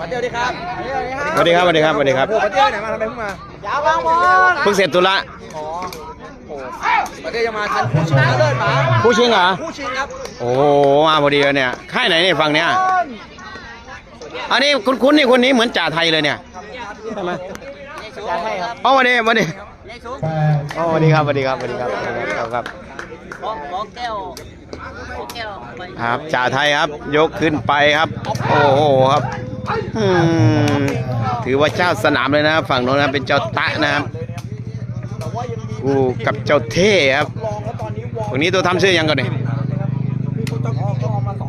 มาเที่ยวดีครับสวัสดีครับสวัสดีครับสวัสดีครับโอ้มาเที่ยวไหนมาทำไมเพิ่งมายาวบางบอลเพิ่งเสร็จตุละอ๋อโอ้มาเที่ยวจะมาทันคู่ชิงเลิศหมาผู้ชิงเหรอคู่ชิงครับโอ้โหมาพอดีเลยเนี่ยค่ายไหนเนี่ยฝั่งเนี้ยอันนี้คุณคุณนี่คนนี้เหมือนจ่าไทยเลยเนี่ยใช่ไหมอยากให้ครับอ๋อวันนี้วันนี้อ๋อสวัสดีครับสวัสดีครับสวัสดีครับครับครับขอขอแก้วขอแก้วไป ครับจ่าไทยครับ ยกขึ้นไปครับ โอ้โหครับอืมถือว่าเจ้าสนามเลยนะครับฝั่งโน้นนะเป็นเจ้าตะนะครับกูกับเจ้าเท่ครับฝั่งนี้ตัวทำชื่อยังก่อนเนี่ย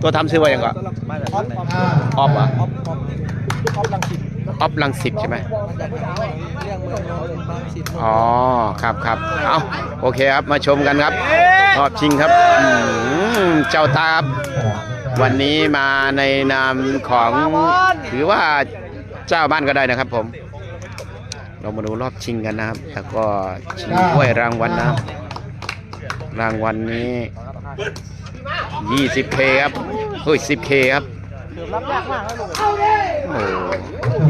ตัวทำชื่อว่ายังก่อนออฟเหรออ อฟออฟออฟลังสิตออฟลังสิตใช่ไหมเรื่องเมืองนนท์ลังสิตอ๋อครับครับเอาโอเคครับมาชมกันครับรอบชิงครับอืมเจ้าตาครับวันนี้มาในนามของถือว่าเจ้าบ้านก็ได้นะครับผม เรามาดูรอบชิงกันนะครับ แล้วก็ชิงถ้วยรางวัลนะครับ รางวัลนี้ 20k ครับเฮ้ย 10k ครับ รับยากมากนะลูกโอ้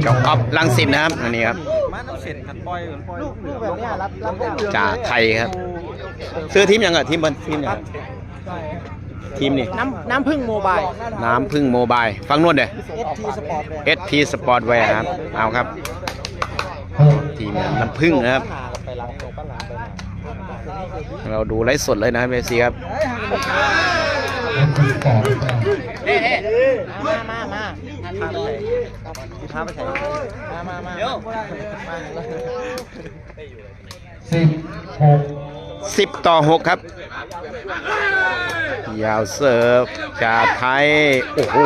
เจ้าออฟลังสิตนะครับอันนี้ครับมาต้องเสร็จหัดปล่อยเหมือนปล่อยลูกลูกแบบเนี้ยรับรับยากจ่าไทยครับ ซื้อทีมยังอะทีมบอลทีมยังทีมนี่น้ำน้ำพึ่งโมบายน้ำพึ่งโมบายฟังนู่นเด้เอสทีสปอร์ตเลย SP Sportwear ครับเอาครับ ทีมน้ำพึ่งนะครับไปหลังตกบ้านหลังไปเราดูไลฟ์สดเลยนะครับเอซีครับ เอ๊ะมามามาพาไปไหนมามามาเดี๋ยว10ต่อ6ครับ ยาวเสิร์ฟจ่าไทย โอ้โห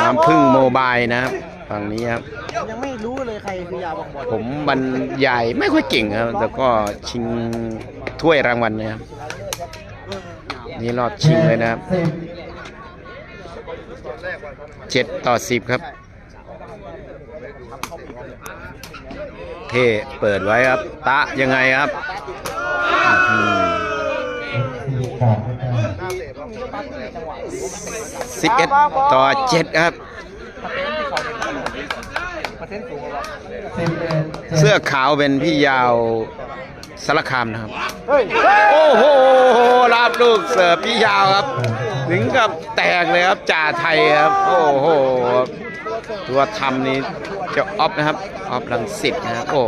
น้ำพึ่งโมบายนะครับฝั่งนี้ครับยังไม่รู้เลยใครคือยาบางบอลผมบรรยายไม่ค่อยเก่งครับ แต่ก็ชิงถ้วยรางวัลนะครับ นี่รอบชิงเลยนะครับเจ็ดต่อสิบครับ เทเปิดไว้ครับ ตะยังไงครับสิบเอ็ดต่อเจ็ดครับ เสื้อขาวเป็นพี่ยาว สารคามนะครับเฮ้ยโอ้โหรับลูกเสิร์ฟพี่ยาวครับ ถึงกับแตกเลยครับจ่าไทยครับ โอ้โห ตัวทำนี่เจะออฟนะครับ ออฟลังสิตนะครับ โอ้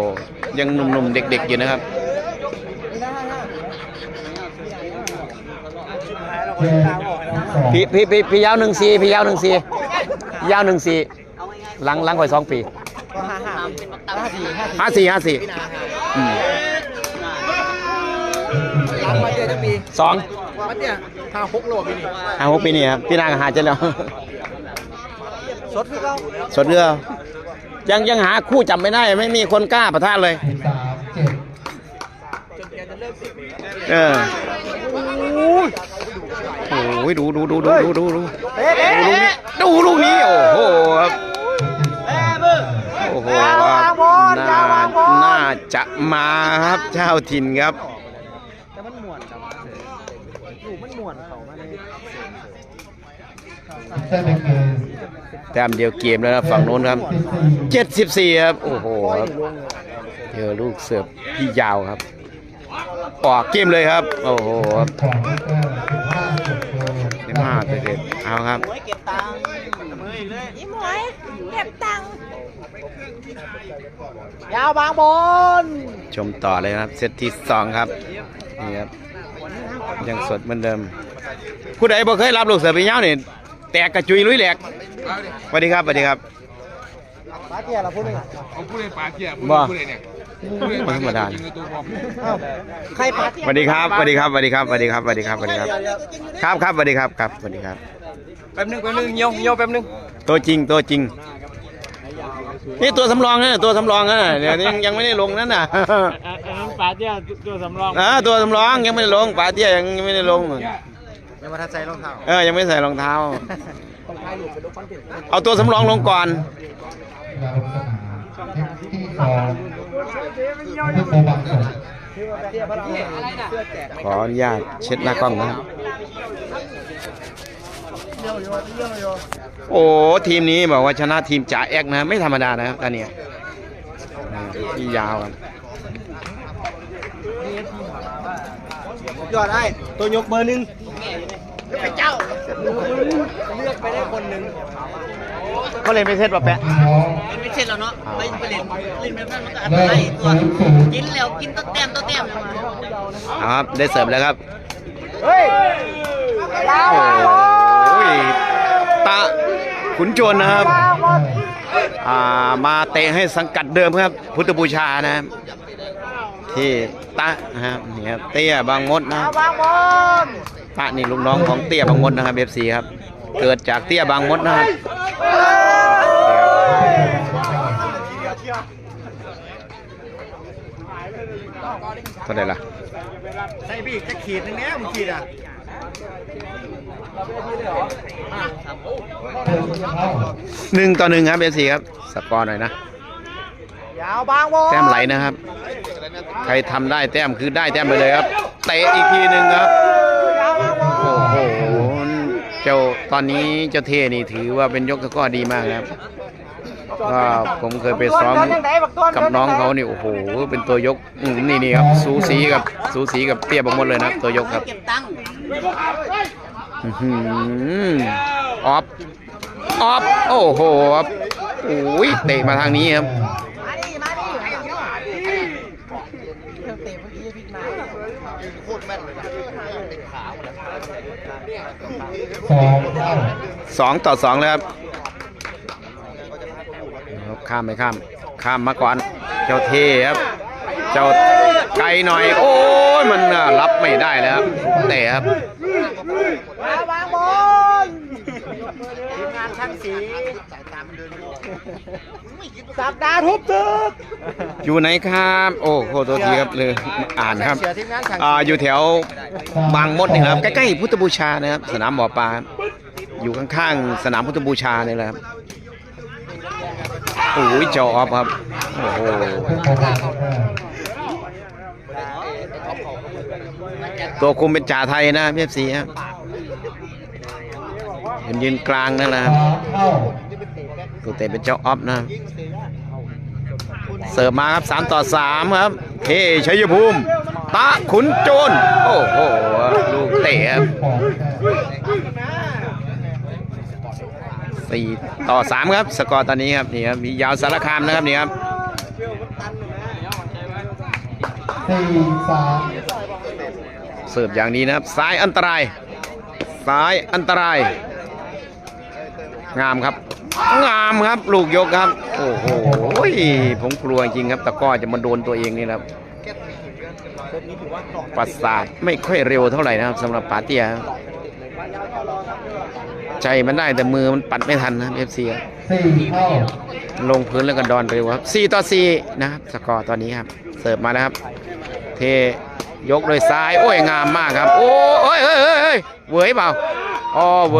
ยังหนุ่มๆเด็กๆอยู่นะครับพี่พี่พี่พี่ยาวหนึ่งสี่พี่ยาวหนึ่งสี่ยาวหนึ่งสี่หลังหลังไว้สองปีห้าห้าห้าสี่ห้าสี่ห้าสี่ ห้าสี่อืมหลังมาเจอจะปีสองมาเนี่ยห้าหกโลปีนี้ห้าหกปีนี่ครับพี่นางหาเจนแล้วสดคือเราสดเรือยังยังหาคู่จับไม่ได้ไม่มีคนกล้าประทะเลยจนแกจะเลิกสิบเออโอ้ยดูดูดูดูดูดูดูเอ๊ะเอ๊ะดูลูกนี้ดูลูกนี้โอ้โหครับโอ้โหครับน่าน่าจะมาครับเจ้าถิ่นครับ แต้มเดียวเกมแล้วนะฝั่งโน้นครับเจ็ดสิบสี่ครับ โอ้โหครับเจอลูกเสิร์ฟพี่ยาวครับ ออกเกมเลยครับ โอ้โหครับสิบห้าเด็ดๆเอาครับหวยเก็บตังค์มืออีกเลยยิ้มหวยเก็บตังค์ยาวบางบอลชมต่อเลยนะครับ เซตที่สองครับ นี่ครับ ยังสดเหมือนเดิม ผู้ใดบ่เคยรับลูกเสือปีเย้านี่ แตกกระจุยลุยแหลกสวัสดีครับสวัสดีครับมาเที่ยวเราพูดเลยเอาผู้เล่นปลาเกียร์ผู้บ่เล่นผู้เล่นเนี่ยไม่ธรรมดายิงในตัวพร้อมใครปาสวัสดีครับสวัสดีครับสวัสดีครับสวัสดีครับสวัสดีครับสวัสดีครับ ครับครับสวัสดีครับครับสวัสดีครับแป๊บนึงแป๊บนึงเงียวเงียวแป๊บนึงตัวจริงตัวจริงนี่ตัวสำรองนะตัวสำรองนะเดี๋ยวนี้ยังยังไม่ได้ลงนั่นน่ะปาเที่ยวตัวสำรองอ่าตัวสำรองยังไม่ได้ลงป๋าเตี้ยยังไม่ได้ลง ยังมาทัดใจรองเท้าเออ ยังไม่ใส่รองเท้า เอาตัวสำรองลงก่อนขออนุญาตเช็ดหน้ากล้องนะครับ โอ้ ทีมนี้บอกว่าชนะทีมจ่าแอกนะ ไม่ธรรมดานะครับตาเนี่ยที่ยาวค รับยอดไอ้ตัวยกเบอร์หนึ่งไปเจ้าเลือกไปได้คนหนึ่งก็เลยไม่เซ็ตป่ะแปะไม่ใช่แล้วเนาะไปไปเล่นเล่นแบบนั้นมันก็อันตรายตัวกินแล้วกินต้นแต้มต้นแต้มเอาครับได้เสิร์ฟแล้วครับเฮ้ยโอ้ยตะขุนโจรนะครับอ่ามาเตะให้สังกัดเดิมครับ พุทธบูชานะครับ ที่ตะนะครับนี่ครับเตี้ยบางมดนะครับบางบอลตะนี่ลูกน้องของเตี้ยบางมดนะครับเอฟซีครับ เกิดจากเตี้ยบางมดนะครับเท่าไหร่ล่ะใส่บีกจะขีดนึงเนี้ยมึงขีดอะหนึ่งต่อหนึ่งครับเอฟซีครับ สกอร์หน่อยนะยาวบางบอลแต้มไหลนะครับ ใครทำได้แต้มคือได้แต้มไปเลยครับ เตะอีกทีหนึ่งครับ โอ้โห เจ้าตอนนี้เจ้าเทนี่ถือว่าเป็นยกตะกร้อดีมากนะครับก็ผมเคยไปซ้อมกับน้องเขานี่โอ้โห เป็นตัวยกอืมนี่นี่ครับ สูสีกับสูสีกับเตี้ยบางมดเลยนะครับ ตัวยกครับอื้อหือออฟออฟโอ้โหครับโอ้ยเตะมาทางนี้ครับ เตะเมื่อกี้พิกมาโคตรแม่นเลยสองต่อสองเลยครับครับข้ามไปข้าม ข้ามมาก่อน เจ้าเทครับ เจ้าไกลหน่อย โอ้ยมันน่ะรับไม่ได้แล้วครับเตะครับ ยาวบางบอลทีมงานช่างสี สัปดาห์ทุบตึกอยู่ไหนครับ โอ้โหตัวทีครับเลยอ่านครับเชียร์ทีมงานช่างอ่าอยู่แถวบางมดนี่ครับใกล้ๆพุทธบูชานะครับ สนามบ่อปลาครับอยู่ข้างๆสนามพุทธบูชานี่แหละครับโอ้ยจอออฟครับโอ้โหตัวคุมเป็นจ่าไทยนะพีเอฟซีครับยืนยืนกลางนั่นแหละครับตัวเตะเป็นเจ้าออฟนะครับ เสิร์ฟมาครับสามต่อสามครับ เคชัยภูมิ ตะขุนโจรโอ้โห ลูกเตะครับสี่ต่อสามครับ สกอร์ตอนนี้ครับนี่ครับมียาวสารคามนะครับนี่ครับสี่สามเสิร์ฟอย่างนี้นะครับซ้ายอันตรายซ้ายอันตราย งามครับ งามครับ ลูกยกครับ โอ้โหผมกลัวจริงครับตะก้อจะมาโดนตัวเองนี่ครับประสาทไม่ค่อยเร็วเท่าไหร่นะครับสำหรับปาเตียใจมันได้แต่มือมันปัดไม่ทันนะเอฟซีสี่เท่าลงพื้นแล้วก็ดอนไปดูครับ4ต่อ4นะครับสกอร์ตอนนี้ครับ เสิร์ฟมานะครับ เทยกโดยซ้าย โอ้ยงามมากครับ โอ้ยเอ้ยเอ้ยเอ้ยเหวยเปล่าอ๋อเหว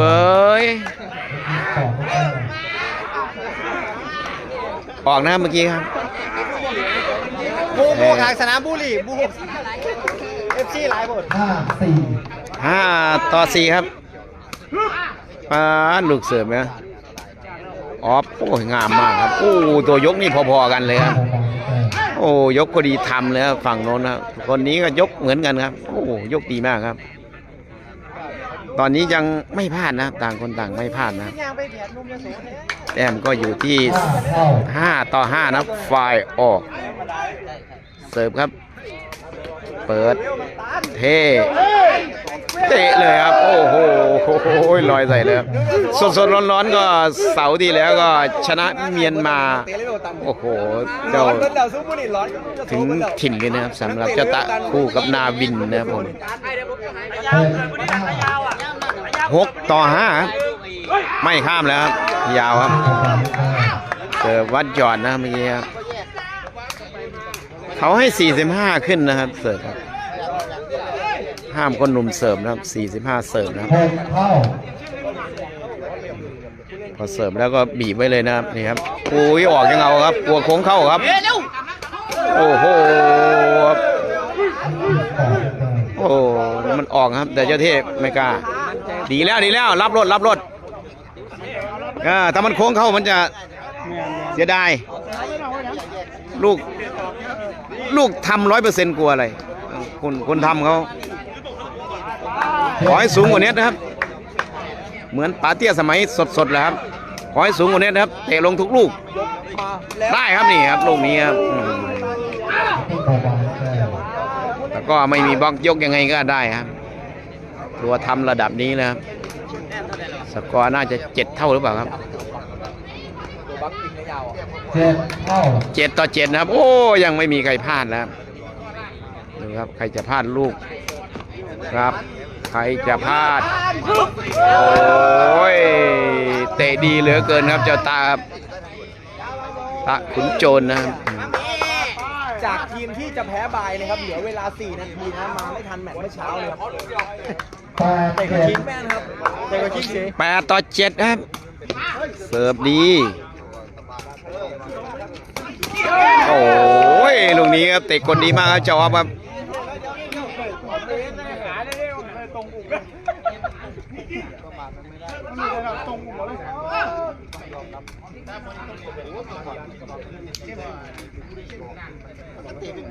ย องแต้มออกนะครับเมื่อกี้ครับบูบูทางสนามบุรีบูเอฟซีหลายบทห้าสี่ห้าต่อสี่ครับปาดลูกเสิร์ฟนะออฟโอ้ยงามมากครับโอ้ตัวยกนี่พอๆกันเลยครับสองแต้มโอ้ยกก็ดีทำเลยครับฝั่งโน้นนะครับคนนี้ก็ยกเหมือนกันครับ โอ้ยกดีมากครับ ตอนนี้ยังไม่พลาดนะครับต่างคนต่างไม่พลาดนะครับยางไปเบียดนุ่มยโสเนี่ยแต้มก็อยู่ที่ห้าเท่า5ต่อ 5 นะครับฝ่ายออก เสิร์ฟครับ เปิด เทเตะเลยครับ โอ้โหลอยใส่เลยครับสดๆร้อนๆก็เสาร์ที่แล้วก็ชนะเมียนมา โอ้โห เจ้าร้อนเดี๋ยวถึงถิ่นเลยนะครับสำหรับเจ้าตะคู่กับนาวินนะครับผม หกต่อห้าไม่ข้ามแล้วครับยาวครับเสิร์ฟวัดหยอดนะเมื่อกี้ครับเขาให้ 45 ขึ้นนะครับ เสิร์ฟครับ ห้ามคนหนุ่มเสิร์ฟนะครับ 45 เสิร์ฟนะครับพอเสิร์ฟแล้วก็บีบไว้เลยนะครับนี่ครับโอ้ยออกยังเอาครับกลัวโค้งเข้าครับโอ้โหครับสองแต้มโอ้มันออกครับ แต่เจ้าเทพไม่กล้า ดีแล้วดีแล้ว รับรถรับรถเออถ้ามันโค้งเข้ามันจะเสียดายลูก ลูกทำร้อยเปอร์เซ็นต์กลัวอะไรคนคนทำเขาขอให้สูงกว่านี้นะครับ เหมือนปาเตี้ยสมัยสดๆเลยครับ ขอให้สูงกว่านี้นะครับเตะลงทุกลูก ได้ครับนี่ครับลูกนี้ครับอืมที่เบาๆได้แล้วก็ไม่มีบล็อกยกยังไงก็ได้ครับ ตัวทำระดับนี้นะครับ สกอร์น่าจะเจ็ดเท่าหรือเปล่าครับเจ็ดเท่าเจ็ดต่อเจ็ดนะครับ โอ้ยังไม่มีใครพลาดนะครับดูครับใครจะพลาดลูกครับ ใครจะพลาด โอ้ยเตะดีเหลือเกินครับเจ้าตาครับตาขุนโจรนะครับจากทีมที่จะแพ้บายนะครับ เหลือเวลา 4 นาทีนะ มาไม่ทันแมตช์เมื่อเช้าเลยครับแปดเตะกับเจ็ดคิงแม่ครับเตะกับคิงเสียแปดต่อเจ็ดครับ เสิร์ฟดี โอ้ยลูกนี้ครับเตะกดดีมากครับเจ้าออฟครับ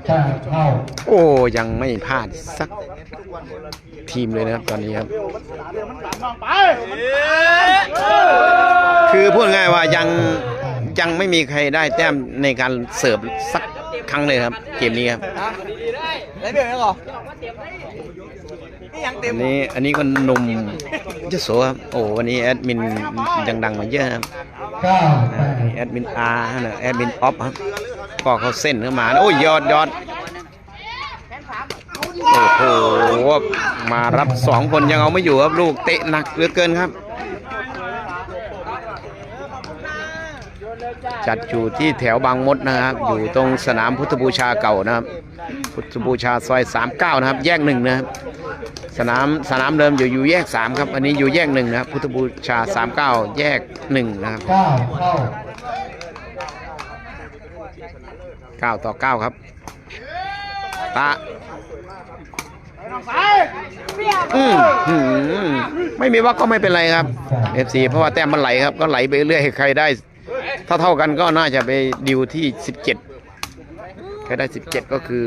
แปดเท่าโอ้ยังไม่พลาดสัก ทีมเลยนะครับตอนนี้ครับ คือพูดง่ายว่ายังยังไม่มีใครได้แต้มในการเสิร์ฟสักครั้งเลยครับ เกมนี้ครับได้เบี้ยยังเหรอนี่ยังเต็อัมนนี้อันนี้ก็หนุ่มยโสครับโอ้วันนี้แอดมินดังๆมาเยอะครับเก้าแปอ่าดมีแอดมินอาร์นะแอดมินออฟครับก็เขาเส้นเข้ามาโอ้ยยอดยอด โอ้โหมารับสองคนยังเอาไม่อยู่ครับลูกเตะหนักเหลือเกินครับ จัดอยู่ที่แถวบางมดนะครับ อยู่ตรงสนามพุทธบูชาเก่านะครับ พุทธบูชาซอย 39 นะครับ แยกหนึ่งนะครับ สนามสนามเดิมอยู่อยู่แยก 3 ครับ อันนี้อยู่แยกหนึ่งนะครับ พุทธบูชา 39 แยกหนึ่งนะครับเก้าเท่า9ต่อ 9 ครับตา อืมหืมไม่มีว่าก็ไม่เป็นไรครับ FC เพราะว่าแต้มมันไหลครับ ก็ไหลไปเรื่อยใครได้เท่าเท่าๆกันก็น่าจะไปดิวที่ 17 ใครได้ 17 ก็คือ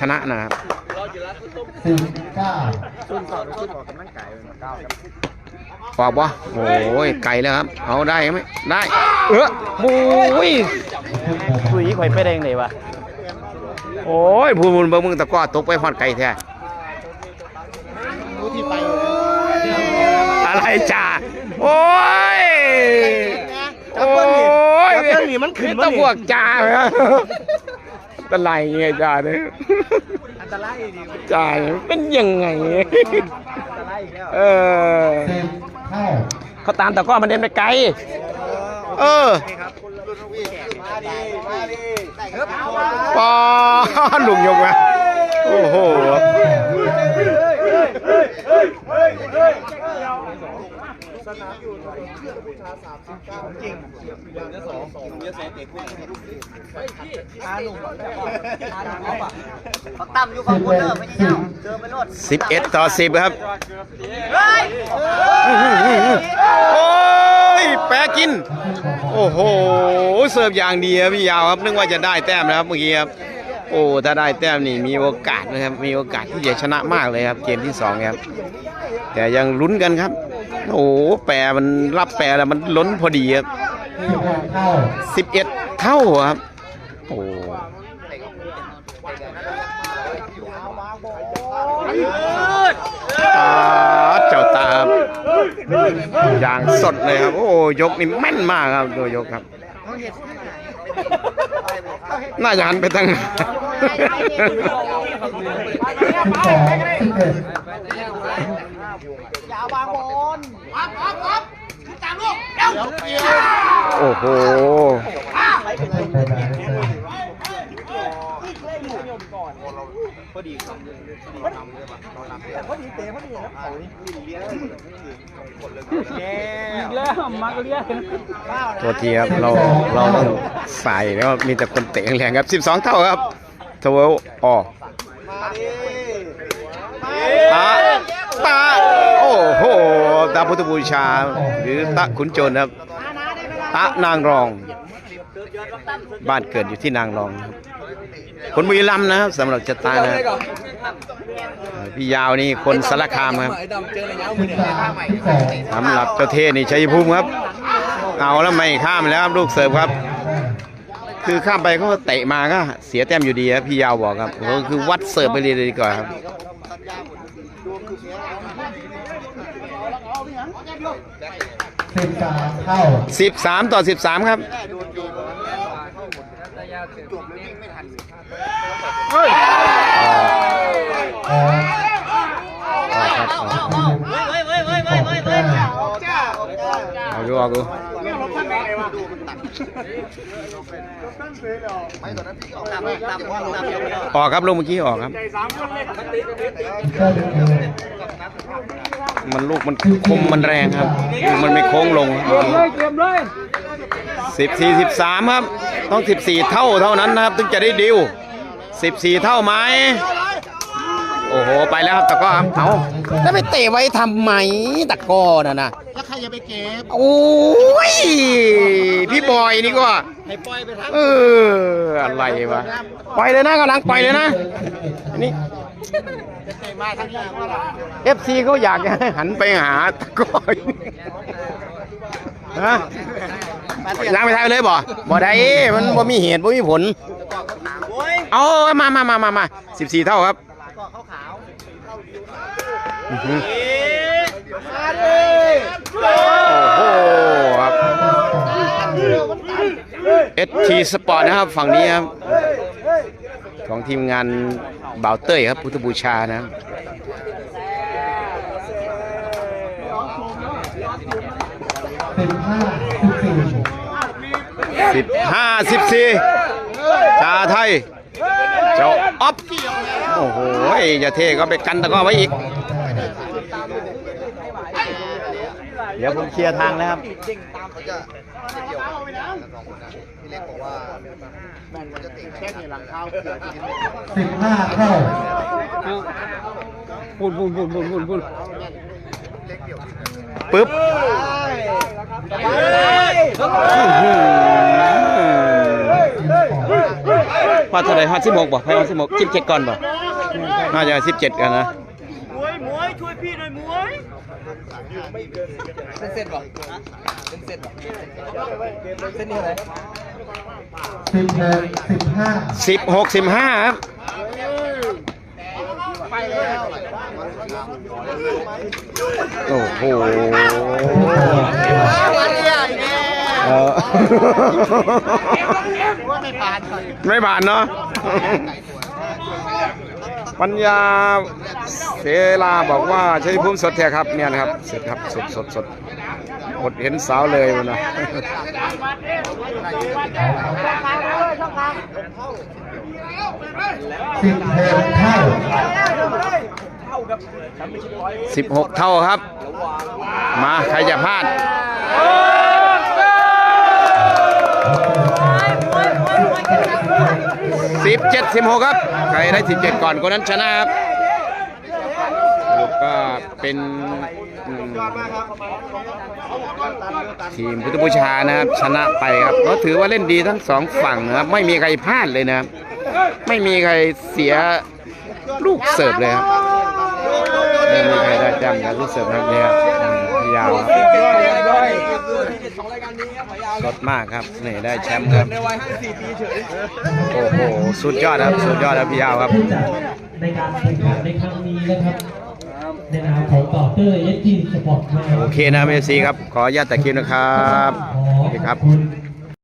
ชนะนะครับสิบเก้าปอบวะโอ้ยไกลแล้วครับ เอาได้ไหมได้ เออบุ้ยคุยข่อยไปได้ยังไงวะ โอ้ยพูดมุนเบิ่งมึงตะกร้อตกไปฮอดไก่แท้ อะไรจ่าโอ้ยโอ้ยจับเบิ้ลนี่มันขึ้นตะมาพวกจ่าเหรอตะไลไงจ่าเนี่ยอันตรายดีจ่าเนี่ยเป็นยังไงอันตรายอีกแล้วเออสิบเท่าเขาตามตะกร้อ มันเดินไปไกลเออมาดีมาดีครับปอลุงยกมาโอ้โหอาหนุ่มอาหนุ่มเขาปะปักตั้มอยู่ฝั่งบนเด้อไม่ใช่เจ้าเจอไปรถสิบเอ็ดต่อสิบครับเฮ้ยโอ้ยแปะกิน โอ้โห เสิร์ฟอย่างดีครับพี่ยาวครับ นึกว่าจะได้แต้มนะครับเมื่อกี้ครับ โอ้ถ้าได้แต้มนี่มีโอกาสนะครับ มีโอกาสที่จะชนะมากเลยครับ เกมที่สองครับ แต่ยังลุ้นกันครับ โอ้แปรมันรับแปรแล้วมันล้นพอดีครับสิบเอ็ดเท่าครับ โอ้เจ้าตาครับอย่างสดเลยครับ โอ้ยกนี่แม่นมากครับตัวยกครับ น่าจะหันไปทางไหนสิบสองสิบเอ็ดอย่าวางบอลโอ้โห ไม่ใช่ไปไหนเลยแต่พอดีเตะพอดีนะเขานี่ตัวทีครับเราเราต้องใส่แล้วมีแต่คนเตะแรงๆครับ 12 เท่าครับทเวลออกมาดีตาตาโอ้โหตาพุทธบูชา หรือตะขุนโจรครับ ตะนางรอง บ้านเกิดอยู่ที่นางรองครับคนบุรีรัมย์นะครับสำหรับจะตานะครับเอ่อพี่ยาวนี่คนสารคามครับไอ้ดำเจออะไรเงี้ยสิบสามสิบสองสำหรับเจ้าเทศนี่ชัยภูมิครับ เอาแล้วไม่ข้ามแล้วครับลูกเสิร์ฟครับ คือข้ามไปเขาก็เตะมาก็เสียแต้มอยู่ดีครับพี่ยาวบอกครับก็คือวัดเสิร์ฟไปเลยดีกว่าครับสิบสามเท่า13ต่อ13ครับออกเว้ยเว้ย เอาดูเอาดูออกครับลูกเมื่อกี้ออกครับ มันลูกมันคมมันแรงครับ มันไม่โค้งลงสิบสี่สิบสามครับ ต้องสิบสี่เท่าเท่านั้นนะครับ ถึงจะได้ดิว สิบสี่เท่าไหมโอ้โห ไปแล้วครับตะกร้อครับเอาแล้วไปเตะไว้ทำไมตะกร้อน่ะนะแล้วใครจะไปเก็บโอ้ยพี่บอยนี่ก็ให้ปล่อยไปทางเอออะไรวะปล่อยเลยนะกำลังปล่อยเลยนะอันนี่มาทางนี้ว่าล่ะ FC เขาอยากจะให้หันไปหาตะกร้อยฮะล้างไปท้ายเลยบ่บ่ได้มันบ่มีเหตุบ่มีผล เอามามามามามาสิบสี่เท่าครับอื้อหือโอ้โหครับเอทีสปอร์ตนะครับฝั่งนี้ครับ ของทีมงานบ่าวเต้ยครับ พุทธบูชานะครับสิบห้าสิบสี่สิบห้าสิบสี่ ชาไทย เจ้าอ๊อฟโอ้โหจะเท่ก็ไปกันตะกร้อไว้อีก เดี๋ยวผมเคลียร์ทางนะครับสิบห้าเท่าปึ๊บอื้อหือว่าเท่าไหร่ห้าสิบหกบ่ไปห้าสิบหกสิบเจ็ดก่อนบ่น่าจะสิบเจ็ดกันนะมวยมวยช่วยพี่หน่อยมวยเส้นเส้นป่ะเส้นเส้นป่ะเส้นนี่อะไรสิบหกสิบห้าสิบหกสิบห้าครับโอ้โห เออไม่ผ่านก่อนไม่ผ่านเนาะ ปัญญาเสลาบอกว่าใช้ภูมิสดแท้ครับเนี่ยนะครับสดครับสดสดสดอดเห็นสาวเลยมันนะ สิบหกเท่าสิบหกเท่าครับ มา ใครจะพลาด สิบเจ็ดสิบหกครับ ใครได้สิบเจ็ดก่อนคนนั้นชนะครับก็เป็นทีมพุทธบูชานะครับ ชนะไปครับก็ถือว่าเล่นดีทั้งสองฝั่งนะครับ ไม่มีใครพลาดเลยนะครับ ไม่มีใครเสียลูกเสิร์ฟเลยครับไม่มีใครได้แต้มจากลูกเสิร์ฟนะครับเนี่ยอืมพี่ยาวครับ สดมากครับนี่ได้แชมป์ครับในวัย54ปีเฉยโอ้โหสุดยอดครับสุดยอดครับพี่ยาวครับในการแข่งขันในครั้งนี้นะครับในนามของต่อเตอร์เอสจีสปอร์ตโอเคนะเอฟซีครับขออนุญาตแต่คลิปนะครับขอโอเคครับขอบคุณ